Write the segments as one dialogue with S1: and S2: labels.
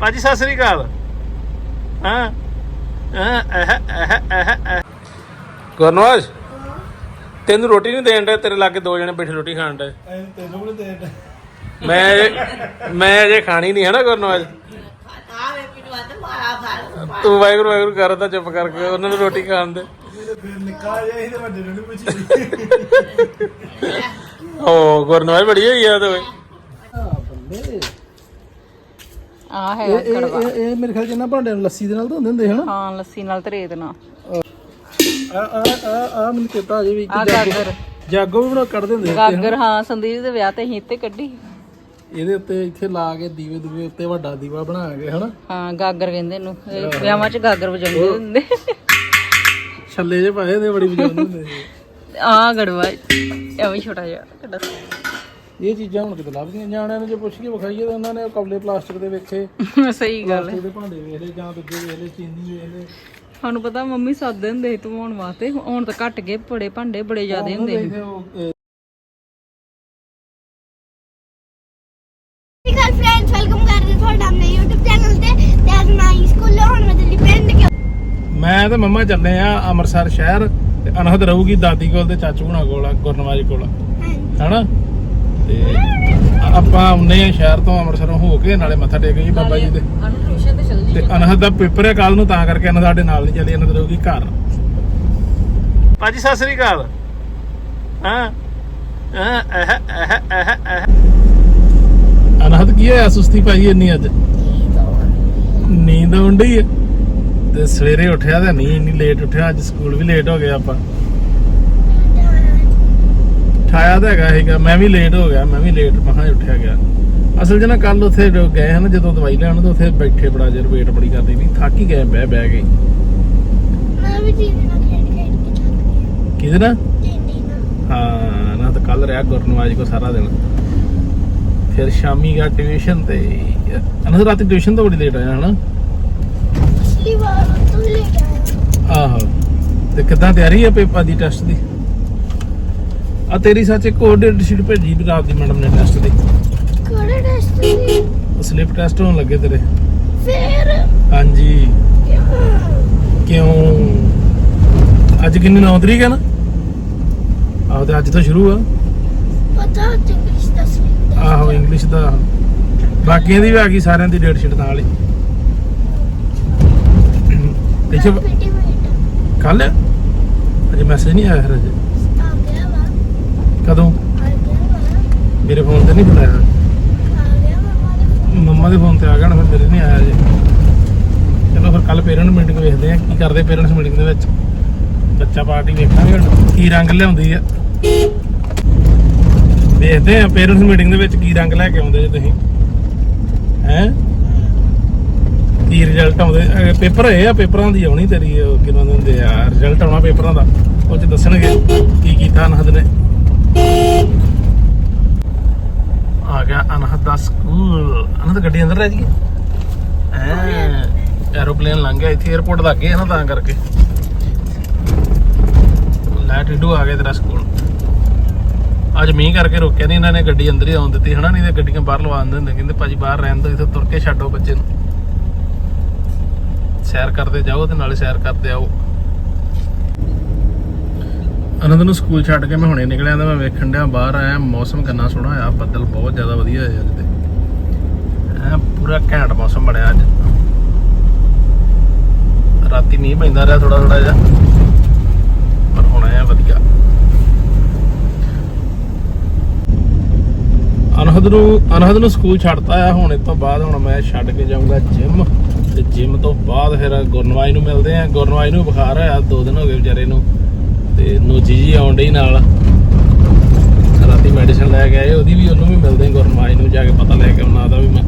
S1: ਭਾਜੀ ਸਤਿ ਸ੍ਰੀ ਅਕਾਲ। ਹਾਂ ਗੁਰਨਵਾਜ ਤੈਨੂੰ ਰੋਟੀ ਨਹੀਂ ਦੇਣ ਦੇ ਤੇਰੇ ਲਾਗੇ ਦੋ ਜਣੇ ਬੈਠੇ ਰੋਟੀ ਖਾਣ ਦੇ
S2: ਤੈਨੂੰ ਵੀ ਦੇ ਦੇ
S1: ਮੈਂ ਅਜੇ- ਮੈਂ ਅਜੇ ਖਾਣੀ ਨਹੀਂ ਹੈ ਨਾ ਗੁਰਨਵਾਜ
S3: ਤੇ ਮਾਰਾ ਫੜ
S1: ਤੂੰ ਵਾਹਿਗੁਰੂ ਵਾਹਿਗੁਰੂ ਕਰ ਤਾਂ ਚੁੱਪ ਕਰਕੇ ਉਹਨਾਂ ਨੂੰ ਰੋਟੀ ਖਾਣ ਦੇ।
S2: ਫਿਰ ਨਿੱਕਾ ਜਿਹਾ ਇਹਦੇ ਵੱਡੇ ਨੂੰ ਨਹੀਂ ਪੁੱਛੀ।
S1: ਓ ਗੁਰਨਵਾਜ ਬੜੀ ਹੋਈ ਆ ਤੇ ਓਏ
S2: ਬੱਲੇ
S4: ਆ ਹੈ
S2: ਇਹ ਇਹ ਇਹ- ਇਹ ਮੇਰੇ ਖਿਆਲ ਚ ਇਹਨਾਂ ਭਾਂਡਿਆਂ ਨੂੰ ਲੱਸੀ ਦੇ ਨਾਲ ਧੋਂਦੇ ਹੁੰਦੇ ਹਨਾ?
S4: ਹਾਂ ਲੱਸੀ ਨਾਲ ਤੇ ਰੇਤ ਨਾਲ।
S2: ਆ ਆ ਆ ਆ ਮੈਨੂੰ ਚੇਤਾ ਅਜੇ ਵੀ ਇੱਕ
S4: ਆ
S2: ਜਾਗੋ-
S4: ਗਾਗਰ।
S2: ਜਾਗੋ ਵੀ ਬਣਾ ਕੱਢਦੇ ਹੁੰਦੇ ਸੀ
S4: ਗਾਗਰ ਹਾਂ ਸੰਦੀਪ ਦੇ ਵਿਆਹ ਤੇ ਹੀ ਤੇ ਕੱਢੀ।
S2: ਇਹਦੇ ਉੱਤੇ ਇੱਥੇ ਲਾ ਕੇ ਦੀਵੇ ਦੂਵੇ ਉੱਤੇ ਵੱਡਾ ਦੀਵਾ ਬਣਾ ਕੇ ਹਨਾ?
S4: ਹਾਂ ਗਾਗਰ ਕਹਿੰਦੇ ਇਹਨੂੰ। ਇਹ ਵਿਆਹਾਂ 'ਚ ਗਾਗਰ ਵਜਾਉਂਦੇ ਹੁੰਦੇ।
S2: ਛੱਲੇ ਜੇ ਪਾਏ ਤੇ ਬੜੀ ਵਜਾਉਂਦੇ ਹੁੰਦੇ ਸੀ।
S4: ਆ ਗੜਵਾ ਐਵੇਂ ਛੋਟਾ ਜਿਹਾ ਕਿੱਡਾ
S2: ਇਹ ਚੀਜ਼ਾਂ ਹੁਣ ਕਿਤੇ ਲੱਭਦੀਆਂ ਨਿਆਣਿਆਂ ਨੂੰ ਜੇ ਪੁੱਛ ਕੇ ਵਿਖਾਈਏ ਤਾਂ ਉਹਨਾਂ ਨੇ ਕਬਲੇ ਪਲਾਸਟਿਕ ਦੇ ਵੇਖੇ।
S4: ਸਹੀ ਗੱਲ ਹੈ।
S2: ਪਲਾਸਟਿਕ ਦੇ ਭਾਂਡੇ ਵੇਖ ਲਏ ਜਾਂ ਦੂਜੇ ਵੇਖ ਲਏ ਚੀਨੀ ਵੇਖ ਲਏ।
S4: ਸਾਨੂੰ ਪਤਾ ਮੰਮੀ ਸਾਦੇ ਹੁੰਦੇ ਸੀ ਧਵਾਉਣ ਵਾਸਤੇ ਹੁਣ ਤਾਂ ਘਟ ਗਏ ਬੜੇ ਭਾਂਡੇ ਬੜੇ ਜ਼ਿਆਦੇ ਹੁੰਦੇ ਸੀ।
S2: ਇੱਥੇ ਉਹ ਅਹ,
S5: ਸਤਿ ਸ਼੍ਰੀ ਅਕਾਲ ਫਰੈਂਡਸ ਵੈਲਕਮ ਕਰਦੇ ਤੁਹਾਡਾ ਆਪਣੇ YouTube ਚੈਨਲ ਤੇ ਤੇ ਅੱਜ ਮੈਂ ਸਕੂਲ ਹੁਣ ਮੈਂ ਦਿੱਲੀ ਪਿੰਡ ਗਿਆ।
S2: ਮੈਂ ਤੇ ਮੰਮਾ ਚੱਲੇ ਆ ਅੰਮ੍ਰਿਤਸਰ ਸ਼ਹਿਰ ਤੇ ਅਨਹਦ ਰਹੂਗੀ ਦਾਦੀ ਕੋਲ ਤੇ ਚਾਚੂ ਹੁਣਾਂ ਕੋਲ ਗੁਰਨਵਾਜ ਕੋਲ। ਹਨਾ? ਤੇ ਆਪਾਂ ਆਉਂਦੇ ਆ ਸ਼ਹਿਰ ਤੋਂ ਅੰਮ੍ਰਿਤਸਰੋਂ ਹੋ ਕੇ ਨਾਲੇ ਮੱਥਾ ਟੇਕ ਜੀ ਬਾਬਾ ਜੀ ਦੇ।
S4: ਅਨੂ ਟਿਊਸ਼ਨ ਤੇ ਚਲ ਜੀ
S2: ਤੇ ਅਨਹਦ ਦਾ ਪੇਪਰ ਹੈ ਕੱਲ ਨੂੰ ਤਾਂ ਕਰਕੇ ਅਨਹਦ ਸਾਡੇ ਨਾਲ ਨਹੀਂ ਚੱਲੀ ਅਨਹਦ ਰਹੂਗੀ ਘਰ।
S1: ਭਾਜੀ ਸਤਿ ਸ੍ਰੀ ਅਕਾਲ। ਹਾਂ
S2: ਅਨਹਦ ਕੀ ਹੋਇਆ ਸੁਸਤੀ ਪਾਈ ਇੰਨੀ ਅੱਜ? ਨੀਂਦ ਆਉਂਦੀ ਹੈ ਤੇ ਸਵੇਰੇ ਉੱਠਿਆ ਤਾਂ ਨਹੀਂ ਇੰਨੀ ਲੇਟ ਉੱਠਿਆ ਅੱਜ ਸਕੂਲ ਵੀ ਲੇਟ ਹੋ ਗਿਆ ਆਪਾਂ। ਠਾਇਆ ਤਾਂ ਹੈਗਾ ਸੀਗਾ ਮੈਂ ਵੀ ਲੇਟ ਹੋ ਗਿਆ ਮੈਂ ਵੀ ਲੇਟ ਮਹਾਂ ਉੱਠਿਆ ਗਿਆ। ਅਸਲ 'ਚ ਨਾ ਕੱਲ ਉੱਥੇ ਜੋ ਗਏ ਹਨ ਜਦੋਂ ਦਵਾਈ ਲੈਣ ਤਾਂ ਉੱਥੇ ਬੈਠੇ ਬੜਾ ਚਿਰ ਵੇਟ ਬੜੀ ਕਰਦੀ ਵੀ ਥੱਕ ਹੀ ਗਏ ਬਹਿ ਬਹਿ ਕੇ।
S5: ਮੈਂ ਵੀ ਜੀ ਨਾਲ ਖੇਡ ਖੇਡ ਕੇ ਥੱਕ ਗਿਆ
S2: ਕਿਹਦੇ ਨਾਲ?
S5: ਟਿੰਡੀ ਨਾਲ।
S2: ਹਾਂ ਨਾ ਤਾਂ ਕੱਲ ਰਿਹਾ ਗੁਰਨਵਾਜ ਕੋ ਸਾਰਾ ਦਿਨ। ਫਿਰ ਸ਼ਾਮੀ ਗਾ ਟਿਊਸ਼ਨ ਤੇ। ਅਨੰਦ ਰਾਤੀ ਟਿਊਸ਼ਨ ਤੋਂ ਬੜੀ ਲੇਟ ਆਇਆ ਹਨਾ?
S5: ਪਿਛਲੀ ਵਾਰ ਤੂੰ ਲੈ ਕੇ ਆਇਆ।
S2: ਆਹੋ। ਤੇ ਕਿੱਦਾਂ ਤਿਆਰੀ ਆ ਪੇਪਰ ਦੀ ਟੈਸਟ ਦੀ? ਆ ਤੇਰੀ ਸੱਚ ਇੱਕ ਹੋਰ ਡੇਟ ਸ਼ੀਟ ਭੇਜੀ ਰਾਤ ਦੀ ਮੈਡਮ ਨੇ ਟੈਸਟ ਦੀ।
S5: ਕਿਹੜੇ ਟੈਸਟ ਦੀ?
S2: ਸਲਿਪ ਟੈਸਟ ਹੋਣ ਲੱਗੇ ਤੇਰੇ।
S5: ਫਿਰ?
S2: ਹਾਂਜੀ। ਕਿਉਂ? ਅੱਜ ਕਿੰਨੀ 9 ਤਰੀਕ ਹੈ ਨਾ? ਆਹੋ ਤੇ ਅੱਜ ਤੋਂ ਸ਼ੁਰੂ ਆ।
S5: ਪਤਾ ਇੰਗਲਿਸ਼ ਦਾ ਸਲਿਪ
S2: ਆਹੋ ਇੰਗਲਿਸ਼ ਦਾ। ਬਾਕੀਆਂ ਦੀ ਵੀ ਆ ਗਈ ਸਾਰਿਆਂ ਦੀ ਡੇਟ ਸ਼ੀਟ ਨਾਲ ਹੀ। ਕੱਲ ਅਜੇ ਮੈਸੇਜ ਨਹੀਂ ਆਇਆ ਹਰ ਅਜੇ। ਕਦੋਂ? ਮੇਰੇ ਫੋਨ ਤੇ ਨਹੀਂ ਬੁਲਾਇਆ। ਮੰਮਾ ਦੇ ਫੋਨ ਤੇ ਆ ਗਿਆ ਨਾ ਫਿਰ ਮੇਰੇ ਨਹੀਂ ਆਇਆ ਅਜੇ ਚਲੋ ਫਿਰ ਕੱਲ ਪੇਰੈਂਟ ਮੀਟਿੰਗ ਵੇਖਦੇ ਆ ਕੀ ਕਰਦੇ ਪੇਰੈਂਟਸ ਮੀਟਿੰਗ ਦੇ ਵਿੱਚ। ਬੱਚਾ ਪਾਰਟੀ ਵੇਖਾਂਗੇ ਕੀ ਰੰਗ ਲਿਆਉਂਦੀ ਆ। ਵੇਖਦੇ ਆ ਪੇਰੈਂਟਸ ਮੀਟਿੰਗ ਦੇ ਵਿੱਚ ਕੀ ਰੰਗ ਲੈ ਕੇ ਆਉਂਦੇ ਜੇ ਤੁਸੀਂ। ਹੈ? ਕੀ ਰਿਜ਼ਲਟ ਆਉਂਦੇ? ਪੇਪਰ ਇਹ ਆ, ਪੇਪਰਾਂ ਦੀ ਆਉਣੀ ਤੇਰੀ, ਉਹ ਦੇ ਹੁੰਦੇ ਆ। ਰਿਜ਼ਲਟ ਆਉਣਾ ਪੇਪਰਾਂ ਦਾ, ਉਹ ਚ ਦੱਸਣਗੇ ਕੀ ਕੀਤਾ ਅਨਹਦ ਨੇ। ਆ ਗਿਆ ਅਨਹਦ ਦਾ ਸਕੂਲ। ਅਨਹਦ ਗੱਡੀ ਅੰਦਰ ਰਹਿ ਜੀ ਐ ਐਰੋਪਲੇਨ ਲੰਘ ਗਿਆ ਇੱਥੇ 에어ਪੋਰਟ ਲੱਗੇ ਆ ਨਾ ਤਾਂ ਕਰਕੇ। ਲੈ ਟਿੱਡੂ ਆ ਗਿਆ ਤੇਰਾ ਸਕੂਲ। ਅੱਜ ਮੀਂਹ ਕਰਕੇ ਰੋਕਿਆ ਨਹੀਂ ਇਹਨਾਂ ਨੇ, ਗੱਡੀ ਅੰਦਰ ਹੀ ਆਉਣ ਦਿੱਤੀ ਹਨਾ, ਨਹੀਂ ਤੇ ਗੱਡੀਆਂ ਬਾਹਰ ਲਵਾ ਦਿੰਦੇ ਹੁੰਦੇ, ਕਹਿੰਦੇ ਭਾਜੀ ਬਾਹਰ ਰਹਿਣ ਦਿਓ, ਇੱਥੇ ਤੁਰ ਕੇ ਛੱਡੋ ਬੱਚੇ ਨੂੰ। ਸੈਰ ਕਰਦੇ ਜਾਓ ਤੇ ਨਾਲੇ ਸੈਰ ਕਰਦੇ ਆਓ। ਅਨੰਦ ਨੂੰ ਸਕੂਲ ਛੱਡ ਕੇ ਮੈਂ ਹੁਣੇ ਨਿਕਲਿਆ ਤਾਂ ਮੈਂ ਵੇਖਣ ਡਿਆ ਬਾਹਰ ਆਇਆ, ਮੌਸਮ ਕਿੰਨਾ ਸੋਹਣਾ ਹੋਇਆ, ਬੱਦਲ ਬਹੁਤ ਜ਼ਿਆਦਾ ਵਧੀਆ ਹੋਏ ਅੱਜ ਤੇ। ਐ ਪੂਰਾ ਘੈਂਟ ਮੌਸਮ ਬਣਿਆ ਅੱਜ। ਰਾਤੀ ਮੀਂਹ ਪੈਂਦਾ ਰਿਹਾ ਥੋੜਾ ਥੋੜਾ ਜਿਹਾ, ਪਰ ਹੁਣ ਆਇਆ ਵਧੀਆ। ਅਨਹਦ ਨੂੰ ਅਨਹਦ ਨੂੰ ਸਕੂਲ ਛੱਡਤਾ ਆ, ਹੁਣ ਇਸ ਤੋਂ ਬਾਅਦ ਹੁਣ ਮੈਂ ਛੱਡ ਕੇ ਜਾਊਂਗਾ ਜਿਮ ਤੇ ਜਿਮ ਤੋਂ ਬਾਅਦ ਫਿਰ ਗੁਰਨਵਾਈ ਨੂੰ ਮਿਲਦੇ ਆ। ਗੁਰਨਵਾਈ ਨੂੰ ਬੁਖਾਰ ਹੋਇਆ ਦੋ ਦਿਨ ਹੋ ਗਏ ਵਿਚਾਰੇ ਨੂੰ। ਤੇ ਨੋਜੀ ਜੀ ਆਉਣ ਡਈ ਨਾਲ। ਰਾਤੀ ਮੈਡੀਸਿਨ ਲੈ ਕੇ ਆਏ, ਉਹਦੀ ਵੀ ਉਹਨੂੰ ਵੀ ਮਿਲਦੇ ਆ ਗੁਰਨਵਾਈ ਨੂੰ ਜਾ ਕੇ ਪਤਾ ਲੈ ਕੇ ਆਉਣਾ ਦਾ ਵੀ ਮੈਂ।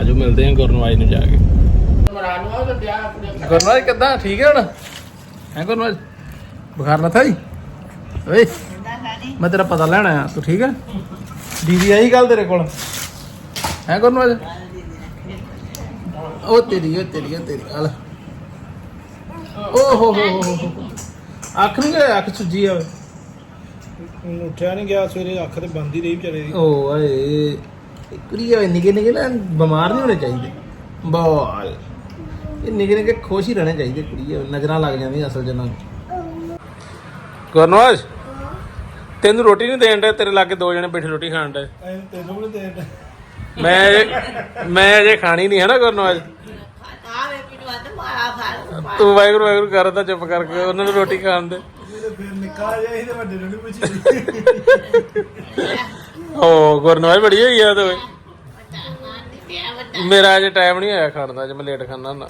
S2: ਆਜੋ ਮਿਲਦੇ ਆ ਗੁਰਨਵਾਈ ਨੂੰ ਜਾ ਕੇ। ਗੁਰਨਵਾਈ ਕਿੱਦਾਂ? ਠੀਕ ਹੈ ਹੁਣ? ਹੈ ਗੁਰਨਵਾਈ ਬੁਖਾਰ ਨਾ ਥਾਈ? ਓਏ, ਮੈਂ ਤੇਰਾ ਪਤਾ ਲੈਣਾ ਆਇਆ, ਤੂੰ ਠੀਕ ਹੈ ਦੀਦੀ ਆਈ ਗੱਲ ਤੇਰੇ ਕੋਲ। ਹੈ ਗੁਰਨਵਾਜ? ਉਹ ਤੇਰੀ ਉਹ ਤੇਰੀ ਉਹ ਤੇਰੀ ਹਲ ਓ ਹੋ ਹੋ ਹੋ ਹੋ। ਅੱਖ ਨਹੀਂ ਗਿਆ ਅੱਖ ਸੁੱਜੀ ਆਵੇ
S6: ਉੱਠਿਆ ਨਹੀਂ ਗਿਆ ਸਵੇਰੇ ਅੱਖ ਤੇ ਬੰਦ ਹੀ ਰਹੀ ਵਿਚਾਰੇ ਦੀ।
S2: ਓ ਏ ਇਹ ਕੁੜੀਆਂ ਨਿੱਕੇ ਨਿੱਕੇ ਨਾ ਬਿਮਾਰ ਨਹੀਂ ਹੋਣੇ ਚਾਹੀਦੇ। ਬਾਲ। ਇਹ ਨਿੱਕੇ ਨਿੱਕੇ ਖੁਸ਼ ਹੀ ਰਹਿਣੇ ਚਾਹੀਦੇ ਕੁੜੀਆਂ ਨਜ਼ਰਾਂ ਲੱਗ ਜਾਂਦੀਆਂ ਅਸਲ ਜਨਾਂ
S1: ਗੁਰਨਵਾਜ ਤੈਨੂੰ ਰੋਟੀ ਨਹੀਂ ਦੇਣ ਦੇ ਤੇਰੇ ਲਾਗੇ ਦੋ ਜਣੇ ਬੈਠੇ ਰੋਟੀ ਖਾਣ ਦੇ
S2: ਤੈਨੂੰ ਵੀ ਦੇ
S1: ਮੈਂ ਮੈਂ ਅਜੇ ਖਾਣੀ ਨਹੀਂ ਹੈ ਨਾ ਗੁਰਨਵਾਜ
S3: ਆ ਵੇ ਪਿੰਡ ਵਾਤੇ ਮਾਰਾ ਫਾਲ
S1: ਤੂੰ ਵਾਹਿਗੁਰੂ ਵਾਹਿਗੁਰੂ ਕਰਦਾ ਚੁੱਪ ਕਰਕੇ ਉਹਨਾਂ ਨੂੰ ਰੋਟੀ ਖਾਣ ਦੇ।
S2: ਫਿਰ ਨਿੱਕਾ ਜਿਹਾ ਇਹਦੇ ਵੱਡੇ ਨੂੰ ਪੁੱਛੀ
S1: ਓ ਗੁਰਨਵਾਜ ਬੜੀ ਹੋਈ ਆ ਤੂੰ ਮੇਰਾ ਅਜੇ ਟਾਈਮ ਨਹੀਂ ਆਇਆ ਖਾਣ ਦਾ, ਅੱਜ ਮੈਂ ਲੇਟ ਖਾਣਾ ਹੁੰਦਾ।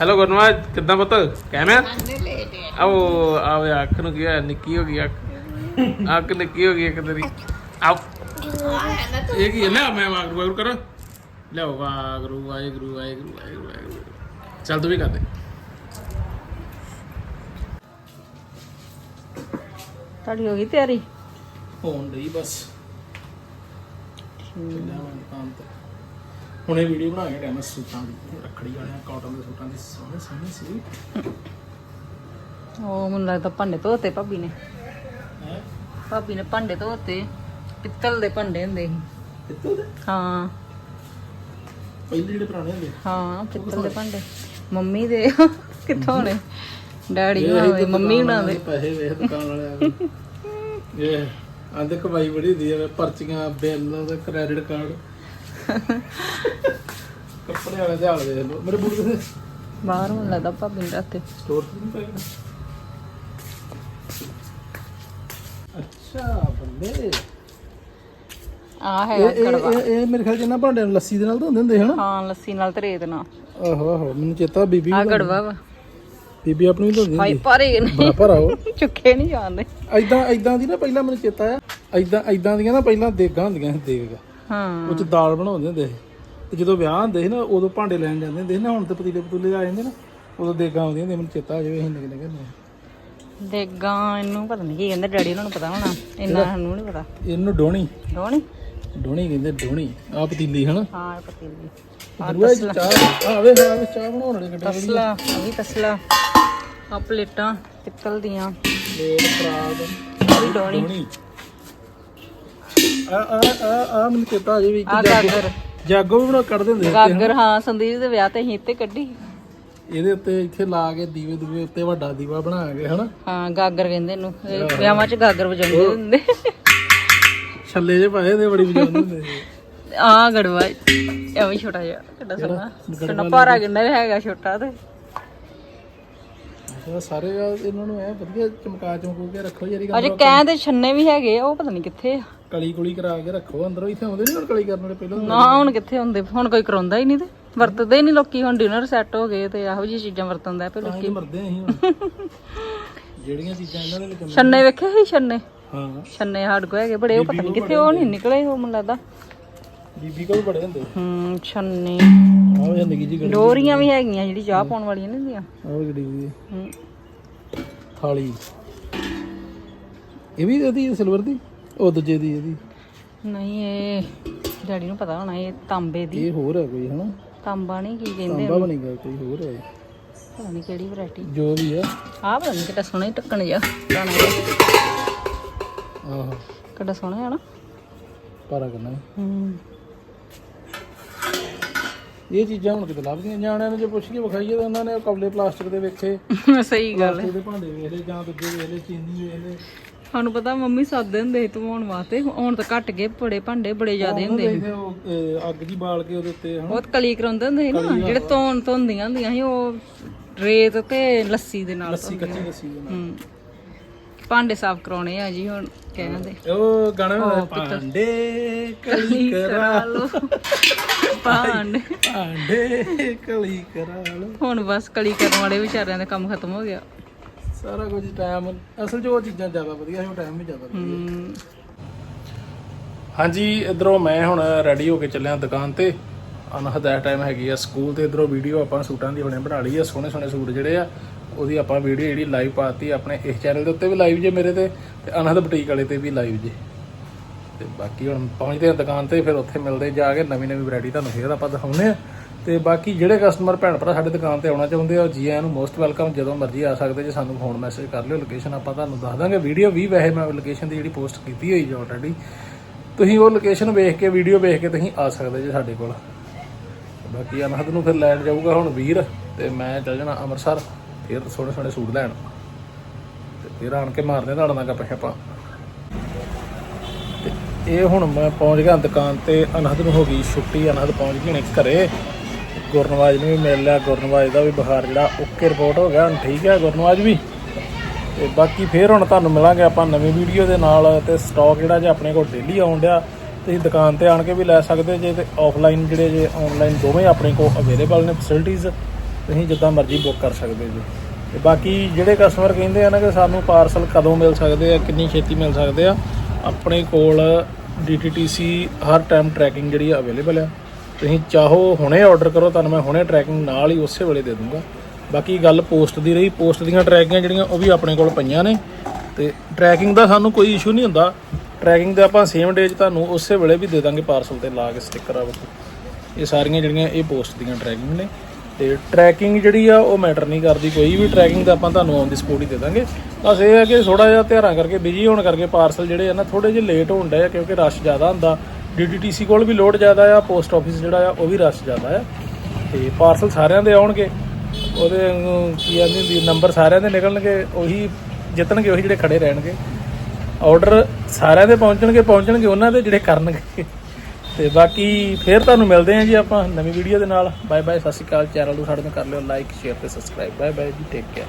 S1: ਹੈਲੋ ਗੁਰਨਵਾਜ, ਕਿੱਦਾਂ ਪੁੱਤ? ਕਹਿਮੇ
S3: ਅੰਨੇ ਲੇਟ
S1: ਆਵੇ ਅੱਖ ਨੂੰ ਕੀ ਹੋਇਆ? ਨਿੱਕੀ ਹੋ ਗਈ ਅੱਖ। ਅੱਖ ਨਿੱਕੀ ਹੋ ਗਈ ਇੱਕ ਤੇਰੀ। ਆਓ। ਇਹ ਕੀ ਹੈ? ਲੈ ਮੈਂ ਵਾਗਰੂ ਵਾਗਰੂ ਕਰ। ਲਿਆਓ ਵਾਗਰੂ ਵਾਹਿਗੁਰੂ ਵਾਹਿਗੁਰੂ ਵਾਹਿਗੁਰੂ ਵਾਹਿਗੁਰੂ ਚੱਲ ਤੂੰ ਵੀ ਕਰ ਦੇ।
S4: ਤੁਹਾਡੀ ਹੋ ਗਈ ਤਿਆਰੀ?
S2: ਹੋਣ ਲਈ ਬਸ। ਤੇ। ਹੁਣੇ ਵੀਡੀਓ ਬਣਾ ਕੇ ਡੈਮਸ ਸੂਟਾਂ ਦੀ। ਰੱਖੜੀ ਵਾਲਿਆਂ ਕਾਟਨ ਦੇ ਸੂਟਾਂ ਦੀ। ਸੋਹਣੇ ਸੋਹਣੇ ਸੀ
S4: ਉਹ ਮੈਨੂੰ ਲੱਗਦਾ ਭਾਂਡੇ ਧੋਤੇ ਭਾਬੀ ਨੇ।
S2: ਹੈ?
S4: ਭਾਬੀ ਨੇ ਭਾਂਡੇ ਧੋਤੇ। ਪਿੱਤਲ ਦੇ ਭਾਂਡੇ ਹੁੰਦੇ ਸੀ।
S2: ਕਿੱਥੋਂ ਦੇ?
S4: ਹਾਂ।
S2: ਪਹਿਲੇ ਜਿਹੜੇ ਪੁਰਾਣੇ ਹੁੰਦੇ
S4: ਹਾਂ ਪਿੱਤਲ ਦੇ ਭਾਂਡੇ। ਮੰਮੀ ਦੇ। ਕਿੱਥੋਂ ਨੇ ਡੈਡੀ ਹੁਣਾਂ ਦੇ ਮੰਮੀ ਹੁਣਾਂ ਦੇ
S2: ਪੈਸੇ ਵੇਖ ਦੁਕਾਨ ਵਾਲਿਆਂ ਦੇ। ਇਹ ਆਂਦੇ ਕਮਾਈ ਬੜੀ ਹੁੰਦੀ ਹੈ ਪਰਚੀਆਂ ਬਿੱਲ ਤੇ ਕ੍ਰੈਡਿਟ ਕਾਰਡ ਕੱਪੜੇ ਵਾਲੇ ਦੇ ਹਾਲ ਦੇਖ ਲਓ। ਮੇਰੇ ਬੂਟ ਕਿੱਥੇ?
S4: ਬਾਹਰ ਲੱਗਦਾ ਭਾਬੀ ਨੇ ਰੱਖਤੇ
S2: ਸਟੋਰ ਤੇ ਨਹੀਂ ਅੱਛਾ ਬੱਲੇ
S4: ਆ
S2: ਇਹ
S4: ਹੈਗਾ
S2: ਇਹ
S4: ਕੜਵਾ।
S2: ਇਹ- ਇਹ ਮੇਰੇ ਖਿਆਲ ਚ ਇਹਨਾਂ ਭਾਂਡਿਆਂ ਨੂੰ ਲੱਸੀ ਦੇ ਨਾਲ ਧੋਂਦੇ ਹੁੰਦੇ ਹਨਾ?
S4: ਹਾਂ ਲੱਸੀ ਨਾਲ ਤੇ ਰੇਤ ਨਾਲ।
S2: ਆਹੋ ਆਹੋ ਮੈਨੂੰ ਚੇਤਾ ਬੀਬੀ
S4: ਆ
S2: ਵੀ
S4: ਕੜਵਾ ਵਾ।
S2: ਬੀਬੀ ਆਪਣੀ ਵੀ ਧੋਂਦੀ
S4: ਹਾਈ
S2: ਹੁੰਦੀ।
S4: ਭਾਰੇ ਨੇ
S2: ਬੜਾ ਭਰਾ ਉਹ
S4: ਚੁੱਕੇ ਨਹੀਂ ਜਾਂਦੇ।
S2: ਐਦਾਂ ਐਦਾਂ ਦੀ ਨਾ ਪਹਿਲਾਂ ਮੈਨੂੰ ਚੇਤਾ ਆ ਐਦਾਂ ਐਦਾਂ ਦੀਆਂ ਨਾ ਪਹਿਲਾਂ ਦੇਗਾਂ ਹੁੰਦੀਆਂ ਸੀ ਦੇਗ।
S4: ਹਾਂ।
S2: ਉਹ ਚ ਦਾਲ ਬਣਾਉਂਦੇ ਹੁੰਦੇ ਸੀ। ਤੇ ਜਦੋਂ ਵਿਆਹ ਹੁੰਦੇ ਸੀ ਨਾ ਉਦੋਂ ਭਾਂਡੇ ਲੈਣ ਜਾਂਦੇ ਹੁੰਦੇ ਸੀ ਨਾ ਹੁਣ ਤੇ ਪਤੀਲੇ ਪਤੂਲੇ ਆ ਜਾਂਦੇ ਨਾ। ਉਦੋਂ ਦੇਗਾਂ ਆਉਂਦੀਆਂ ਹੁੰਦੀਆਂ ਮੈਨੂੰ ਚੇਤਾ ਆ ਜਾਵੇ ਅਸੀਂ ਨਿਕਲ ਨਿਕਲ
S4: ਦੇਗਾਂ ਇਹਨੂੰ ਪਤਾ ਨਹੀਂ ਕੀ ਕਹਿੰਦੇ ਡੈਡੀ ਉਹਨਾਂ ਨੂੰ ਪਤਾ ਹੋਣਾ। ਇੰਨਾ ਸਾਨੂੰ ਨਹੀਂ ਪਤਾ।
S2: ਇਹਨੂੰ ਡੋਣੀ।
S4: ਡੋਣੀ?
S2: ਡੋਣੀ ਕਹਿੰਦੇ ਡੋਣੀ ਆ ਪਤੀਲੀ ਹਨਾ?
S4: ਹਾਂ ਪਤੀਲੀ।
S2: ਦਰੂਆ ਜੀ ਚਾਹ ਆਵੇ ਆਵੇ ਚਾਹ ਬਣਾਉਣ ਵਾਲੇ ਗੱਡੇ
S4: ਤਸਲਾ ਆ ਵੀ ਤਸਲਾ। ਆ ਪਲੇਟਾਂ ਪਿੱਤਲ ਦੀਆਂ
S2: ਲੋਕ ਪ੍ਰਾਦ
S4: ਆ ਵੀ ਡੋਣੀ।
S2: ਡੋਣੀ। ਆ ਆ ਆ ਆ ਮੈਨੂੰ ਚੇਤਾ ਆ ਜਾਵੇ
S4: ਆ ਗਾਗਰ।
S2: ਜਾਗੋ ਵੀ ਬਣਾ ਕੱਢਦੇ ਹੁੰਦੇ ਸੀ
S4: ਗਾਗਰ ਹਾਂ ਸੰਦੀਪ ਦੇ ਵਿਆਹ ਤੇ ਅਸੀਂ ਇੱਥੇ ਕੱਢੀ।
S2: ਇਹਦੇ ਉੱਤੇ ਇੱਥੇ ਲਾ ਕੇ ਦੀਵੇ ਦੂਵੇ ਉੱਤੇ ਵੱਡਾ ਦੀਵਾ ਬਣਾ ਕੇ ਹਨਾ?
S4: ਹਾਂ ਗਾਗਰ ਕਹਿੰਦੇ ਇਹਨੂੰ। ਇਹ ਵਿਆਹਾਂ 'ਚ ਗਾਗਰ ਵਜਾਉਂਦੇ ਹੁੰਦੇ।
S2: ਛੱਲੇ ਜੇ ਪਾਏ ਤੇ ਬੜੀ ਵਜਾਉਂਦੇ ਹੁੰਦੇ ਸੀ।
S4: ਆ ਗੜਵਾ ਇਹ ਵੀ ਛੋਟਾ ਜਿਹਾ ਕਿੱਡਾ ਸੋਹਣਾ। ਸੋਹਣਾ ਭਾਰਾ ਕਿੰਨਾ ਹੈਗਾ ਛੋਟਾ ਤੇ।
S2: ਅੱਛਾ ਸਾਰੇ ਇਹਨਾਂ ਨੂੰ ਐ ਵਧੀਆ ਚਮਕਾ ਚਮਕੂ ਕੇ ਰੱਖੋ ਯਾਰੀ
S4: ਅਜੇ ਕਹਿੰਦੇ ਛੰਨੇ ਵੀ ਹੈਗੇ ਆ ਉਹ ਪਤਾ ਨਹੀਂ ਕਿੱਥੇ ਆ।
S2: ਕਲੀ ਕੁਲੀ ਕਰਾ ਕੇ ਰੱਖੋ ਅੰਦਰੋਂ ਇੱਥੇ ਆਉਂਦੇ ਨਹੀਂ ਹੁਣ ਕਲੀ ਕਰਨ ਵਾਲੇ ਪਹਿਲਾਂ
S4: ਨਾ ਹੁਣ ਕਿੱਥੇ ਹੁੰਦੇ ਹੁਣ ਕੋਈ ਕਰਾਉਂਦਾ ਹੀ ਨਹੀਂ ਤੇ। ਵਰਤਦੇ ਹੀ ਨਹੀਂ ਲੋਕੀ ਹੁਣ ਡਿਨਰ ਸੈੱਟ ਹੋ ਗਏ ਤੇ ਇਹੋ ਜਿਹੀ ਚੀਜ਼ਾਂ ਵਰਤਦਾ ਪਏ
S2: ਤਾਂ
S4: ਲੋਕੀ।
S2: ਹੀ ਮਰਦੇ ਅਸੀਂ ਹੁਣ। ਜਿਹੜੀਆਂ ਚੀਜ਼ਾਂ ਇਹਨਾਂ ਦੇ ਵਿੱਚ
S4: ਛੰਨੇ ਵੇਖੇ ਸੀ ਛੰਨੇ?
S2: ਹਾਂ
S4: ਛੰਨੇ ਸਾਡੇ ਕੋਲ ਹੈਗੇ ਬੜੇ ਉਹ ਪਤਾ ਨਹੀਂ ਕਿੱਥੇ ਉਹ ਨਹੀਂ ਨਿਕਲੇ ਉਹ ਮੈਨੂੰ ਲੱਗਦਾ।
S2: ਬੀਬੀ ਕੋਲ ਬੜੇ ਹੁੰਦੇ
S4: ਹੂੰ ਛੰਨੇ।
S2: ਆਹ ਜ਼ਿੰਦਗੀ ਜੀ ਗੜੀ
S4: ਡੋਰੀਆਂ ਵੀ ਹੈਗੀਆਂ ਜਿਹੜੀ ਚਾਹ ਪਾਉਣ ਵਾਲੀਆਂ ਨਹੀਂ ਹੁੰਦੀਆਂ।
S2: ਆਹ ਗੱਡੀ ਦੀ
S4: ਹੂੰ।
S2: ਥਾਲੀ। ਇਹ ਵੀ ਇਹਦੀ ਸਿਲਵਰ ਦੀ? ਉਹ ਦੂਜੇ ਦੀ ਇਹਦੀ।
S4: ਨਹੀਂ ਇਹ ਡੈਡੀ ਨੂੰ ਪਤਾ ਹੋਣਾ ਇਹ ਤਾਂਬੇ ਦੀ।
S2: ਇਹ ਹੋਰ ਹੈ ਕੋਈ ਹਨਾ?
S4: ਤਾਂਬਾ ਨਹੀਂ ਕੀ ਕਹਿੰਦੇ
S2: ਤਾਂਬਾ ਬਣੇਗਾ ਕੋਈ ਹੋਰ ਹੈ
S4: ਪਤਾ ਨਹੀਂ ਕਿਹੜੀ ਵੈਰਾਈਟੀ
S2: ਜੋ ਵੀ ਆ।
S4: ਆਹ ਪਤਾ ਨਹੀਂ ਕਿੱਡਾ ਸੋਹਣਾ ਹੀ ਪੁਰਾਣਾ ਜਿਹਾ।
S2: ਆਹੋ।
S4: ਕਿੱਡਾ ਸੋਹਣਾ ਹੈ ਨਾ।
S2: ਪਾਰਾ ਕਰਨਾ
S4: ਹੂੰ।
S2: ਇਹ ਚੀਜ਼ਾਂ ਹੁਣ ਕਿਤੇ ਲੱਭਦੀਆਂ। ਨਿਆਣਿਆਂ ਨੂੰ ਜੇ ਪੁੱਛ ਕੇ ਵਿਖਾਈਏ ਤਾਂ ਉਹਨਾਂ ਨੇ ਉਹ ਕਵਲੇ ਪਲਾਸਟਿਕ ਦੇ ਵੇਖੇ।
S4: ਸਹੀ ਗੱਲ ਹੈ।
S2: ਪਲਾਸਟਿਕ ਦੇ ਭਾਂਡੇ ਵੇਖ ਲਏ ਜਾਂ ਦੂਜੇ ਵੇਖ ਲਏ ਚੀਨੀ ਵੇਖ ਲਏ।
S4: ਸਾਨੂੰ ਪਤਾ ਮੰਮੀ ਸਾਦੇ ਹੁੰਦੇ ਸੀ ਧਵਾਉਣ ਵਾਸਤੇ। ਹੁਣ ਤਾਂ ਘਟ ਗਏ ਬੜੇ ਭਾਂਡੇ ਬੜੇ ਜ਼ਿਆਦੇ ਹੁੰਦੇ ਸੀ।
S2: ਉਹ ਅਹ, ਅੱਗ ਜੀ ਬਾਲ ਕੇ ਉਹਦੇ ਉੱਤੇ ਹਨਾ।
S4: ਬਹੁਤ ਕਲੀ ਕਰਾਉਂਦੇ ਹੁੰਦੇ ਸੀ ਨਾ ਜਿਹੜੇ ਧੋਣ ਧੋਂਦੀਆਂ ਹੁੰਦੀਆਂ ਸੀ ਉਹ ਰੇਤ ਤੇ ਲੱਸੀ ਦੇ ਨਾਲ
S2: ਲੱਸੀ ਕੱਚੀ ਲੱਸੀ ਦੇ ਨਾਲ।
S4: ਹੂੰ। ਭਾਂਡੇ ਸਾਫ਼ ਕਰਾਉਣੇ ਆ ਜੀ ਹੁਣ ਕਹਿੰਦੇ
S2: ਉਹ ਗਾਣਾ ਭਾਂਡੇ ਕਲੀ ਕਰਾ
S4: ਲੋ ਭਾਂਡੇ।
S2: ਭਾਂਡੇ ਕਲੀ ਕਰਾ ਲੋ
S4: ਹੁਣ ਬਸ ਕਲੀ ਕਰਨ ਵਾਲੇ ਵਿਚਾਰਿਆਂ ਦਾ ਕੰਮ ਖਤਮ ਹੋ ਗਿਆ।
S2: ਸਾਰਾ ਕੁਝ ਟਾਈਮ ਅਸਲ 'ਚ ਉਹ ਚੀਜ਼ਾਂ ਜ਼ਿਆਦਾ ਵਧੀਆ ਸੀ ਉਹ ਟਾਈਮ ਵੀ ਜ਼ਿਆਦਾ ਵਧੀਆ ਹਾਂਜੀ ਇਧਰੋਂ ਮੈਂ ਹੁਣ ਰੈਡੀ ਹੋ ਕੇ ਚੱਲਿਆ ਦੁਕਾਨ ਤੇ। ਅਨਹਦ ਇਸ ਟਾਈਮ ਹੈਗੀ ਆ ਸਕੂਲ ਤੇ। ਇਧਰੋਂ ਵੀਡੀਓ ਆਪਾਂ ਸੂਟਾਂ ਦੀ ਹੁਣੇ ਬਣਾ ਲਈ ਆ ਸੋਹਣੇ ਸੋਹਣੇ ਸੂਟ ਜਿਹੜੇ ਆ। ਉਹਦੀ ਆਪਾਂ ਵੀਡੀਓ ਜਿਹੜੀ ਲਾਈਵ ਪਾਤੀ, ਆਪਣੇ ਇਸ ਚੈਨਲ ਦੇ ਉੱਤੇ ਵੀ ਲਾਈਵ ਜੇ ਮੇਰੇ ਤੇ ਤੇ ਅਨਹਦ ਬੁਟੀਕ ਵਾਲੇ ਤੇ ਵੀ ਲਾਈਵ ਜੇ। ਤੇ ਬਾਕੀ ਹੁਣ ਪਹੁੰਚਦੇ ਆ ਦੁਕਾਨ ਤੇ, ਫਿਰ ਉੱਥੇ ਮਿਲਦੇ ਜਾ ਕੇ ਨਵੀਂ ਨਵੀਂ ਵੈਰਾਈਟੀ ਤੁਹਾਨੂੰ ਫੇਰ ਆਪਾਂ ਦਿਖਾਉਂਦੇ ਆ ਤੇ ਬਾਕੀ ਜਿਹੜੇ ਕਸਟਮਰ ਭੈਣ ਭਰਾ ਸਾਡੇ ਦੁਕਾਨ ਤੇ ਆਉਣਾ ਚਾਹੁੰਦੇ ਆ, ਉਹ ਜੀ ਆਇਆਂ ਨੂੰ ਮੋਸਟ ਵੈਲਕਮ ਜਦੋਂ ਮਰਜ਼ੀ ਆ ਸਕਦੇ ਜੇ, ਸਾਨੂੰ ਫੋਨ ਮੈਸੇਜ ਕਰ ਲਿਓ ਲੋਕੇਸ਼ਨ ਆਪਾਂ ਤੁਹਾਨੂੰ ਦੱਸ ਦਾਂਗੇ। ਵੀਡੀਓ ਵੀ ਵੈਸੇ ਮੈਂ ਲੋਕੇਸ਼ਨ ਦੀ ਜਿਹੜੀ ਪੋਸਟ ਕੀਤੀ ਹੋਈ ਜੀ ਆਲਰੇਡੀ ਤੁਸੀਂ ਉਹ ਲੋਕੇਸ਼ਨ ਵੇਖ ਕੇ ਵੀਡੀਓ ਵੇਖ ਕੇ ਤੁਸੀਂ ਆ ਸਕਦੇ ਜੇ ਸਾਡੇ ਕੋਲ। ਬਾਕੀ ਅਨਹਦ ਨੂੰ ਫਿਰ ਲੈਣ ਜਾਊਗਾ ਹੁਣ ਵੀਰ, ਤੇ ਮੈਂ ਚੱਲ ਜਾਣਾ ਅੰਮ੍ਰਿਤਸਰ। ਫਿਰ ਸੋਹਣੇ ਸੋਹਣੇ ਸੂਟ ਲੈਣ। ਤੇ ਫਿਰ ਆਣ ਕੇ ਮਾਰਦੇ ਤੁਹਾਡੇ ਨਾਲ ਗੱਪਾਂ ਛਾਪਾਂ। ਤੇ ਇਹ ਹੁਣ ਮੈਂ ਪਹੁੰਚ ਗਿਆ ਦੁਕਾਨ ਤੇ, ਅਨਹਦ ਨੂੰ ਹੋ ਗਈ ਛੁੱਟੀ। ਅਨਹਦ ਪਹੁੰਚ ਗਈ ਨੇ ਘਰੇ। ਗੁਰਨਵਾਜ ਨੂੰ ਵੀ ਮਿਲ ਲਿਆ। ਗੁਰਨਵਾਜ ਦਾ ਵੀ ਬੁਖਾਰ ਜਿਹੜਾ, ਓਕੇ ਰਿਪੋਰਟ ਹੋ ਗਿਆ। ਹੁਣ ਠੀਕ ਹੈ ਗੁਰਨਵਾਜ ਵੀ। ਤੇ ਬਾਕੀ ਫੇਰ ਹੁਣ ਤੁਹਾਨੂੰ ਮਿਲਾਂਗੇ ਆਪਾਂ ਨਵੀਂ ਵੀਡੀਓ ਦੇ ਨਾਲ। ਤੇ ਸਟਾਕ ਜਿਹੜਾ ਜੇ ਆਪਣੇ ਕੋਲ ਡੇਲੀ ਆਉਣ ਡਿਆ, ਤੁਸੀਂ ਦੁਕਾਨ ਤੇ ਆਣ ਕੇ ਵੀ ਲੈ ਸਕਦੇ ਜੇ। ਤੇ ਆਫਲਾਈਨ ਜਿਹੜੇ ਜੇ ਆਨਲਾਈਨ ਦੋਵੇਂ ਆਪਣੇ ਕੋਲ ਅਵੇਲੇਬਲ ਨੇ ਫੈਸਿਲਿਟੀਆਂ ਤੁਸੀਂ ਜਿੱਦਾਂ ਮਰਜ਼ੀ ਬੁੱਕ ਕਰ ਸਕਦੇ ਜੀ। ਤੇ ਬਾਕੀ ਜਿਹੜੇ ਕਸਟਮਰ ਕਹਿੰਦੇ ਆ ਨਾ ਕਿ ਸਾਨੂੰ ਪਾਰਸਲ ਕਦੋਂ ਮਿਲ ਸਕਦੇ ਆ, ਕਿੰਨੀ ਛੇਤੀ ਮਿਲ ਸਕਦੇ ਆ, ਆਪਣੇ ਕੋਲ DTTC ਹਰ ਟਾਈਮ ਟਰੈਕਿੰਗ ਜਿਹੜੀ ਅਵੇਲੇਬਲ ਆ। ਤੁਸੀਂ ਚਾਹੋ ਹੁਣੇ ਆਰਡਰ ਕਰੋ, ਤੁਹਾਨੂੰ ਮੈਂ ਹੁਣੇ ਟਰੈਕਿੰਗ ਨਾਲ ਹੀ ਉਸੇ ਵੇਲੇ ਦੇ ਦੂੰਗਾ। ਬਾਕੀ ਗੱਲ ਪੋਸਟ ਦੀ ਰਹੀ ਪੋਸਟ ਦੀਆਂ ਟਰੈਕਿੰਗਾਂ ਜਿਹੜੀਆਂ ਉਹ ਵੀ ਆਪਣੇ ਕੋਲ ਪਈਆਂ ਨੇ। ਤੇ ਟਰੈਕਿੰਗ ਦਾ ਸਾਨੂੰ ਕੋਈ ਇਸ਼ੂ ਨਹੀਂ ਹੁੰਦਾ। ਟਰੈਕਿੰਗ ਦਾ ਆਪਾਂ ਸੇਮ ਡੇ 'ਚ ਤੁਹਾਨੂੰ ਉਸੇ ਵੇਲੇ ਵੀ ਦੇ ਦਾਂਗੇ ਪਾਰਸਲ ਤੇ ਲਾ ਕੇ ਸਟicker ਆ ਇਹ ਸਾਰੀਆਂ ਜਿਹੜੀਆਂ ਇਹ ਪੋਸਟ ਦੀਆਂ ਟਰੈਕਿੰਗ ਨੇ। ਤੇ ਟਰੈਕਿੰਗ ਜਿਹੜੀ ਆ, ਉਹ ਮੈਟਰ ਨਹੀਂ ਕਰਦੀ। ਕੋਈ ਵੀ ਟਰੈਕਿੰਗ ਦਾ ਆਪਾਂ ਤੁਹਾਨੂੰ ਔਨ ਦੀ ਸਪੋਟ ਹੀ ਦੇ ਦਾਂਗੇ। ਬਸ ਇਹ ਹੈ ਕਿ ਥੋੜਾ ਜਿਹਾ ਧਿਆਰਾਂ ਕਰਕੇ ਬਿਜ਼ੀ ਹੋਣ ਕਰਕੇ ਪਾਰਸਲ ਜਿਹੜੇ ਆ ਨਾ ਥੋੜੇ ਜਿਹੇ ਲੇਟ ਹੋਣ ਡਏ ਆ, ਕਿਉਂਕਿ ਰਸ਼ ਜ਼ਿਆਦਾ ਹੁੰਦਾ। DTTC ਕੋਲ ਵੀ ਲੋਡ ਜ਼ਿਆਦਾ ਆ ਪੋਸਟ ਆਫਿਸ ਜਿਹੜਾ ਆ, ਉਹ ਵੀ ਰਸ਼ ਜ਼ਿਆਦਾ ਆ। ਤੇ ਪਾਰਸਲ ਸਾਰਿਆਂ ਦੇ ਆਉਣਗੇ। ਉਹਦੇ ਕੀ ਆਂਦੀ ਹੁੰਦੀ ਨੰਬਰ ਸਾਰਿਆਂ ਦੇ ਨਿਕਲਣਗੇ, ਉਹੀ ਜਿੱਤਣਗੇ, ਉਹੀ ਜਿਹੜੇ ਖੜੇ ਰਹਿਣਗੇ। ਆਰਡਰ ਸਾਰਿਆਂ ਦੇ ਪਹੁੰਚਣਗੇ ਪਹੁੰਚਣਗੇ, ਉਹਨਾਂ ਦੇ ਜਿਹੜੇ ਕਰਨਗੇ। ਤੇ ਬਾਕੀ ਫੇਰ ਤੁਹਾਨੂੰ ਮਿਲਦੇ ਹਾਂ ਜੀ ਆਪਾਂ ਨਵੀਂ ਵੀਡੀਓ ਦੇ ਨਾਲ। ਬਾਏ ਬਾਏ ਸਤਿ ਸ਼੍ਰੀ ਅਕਾਲ। ਚੈਨਲ ਨੂੰ ਸਾਡੇ ਨੂੰ ਕਰ ਲਿਓ ਲਾਈਕ ਸ਼ੇਅਰ ਤੇ ਸਬਸਕ੍ਰਾਈਬ ਬਾਏ ਬਾਏ ਜੀ ਟੇਕ ਕੇਅਰ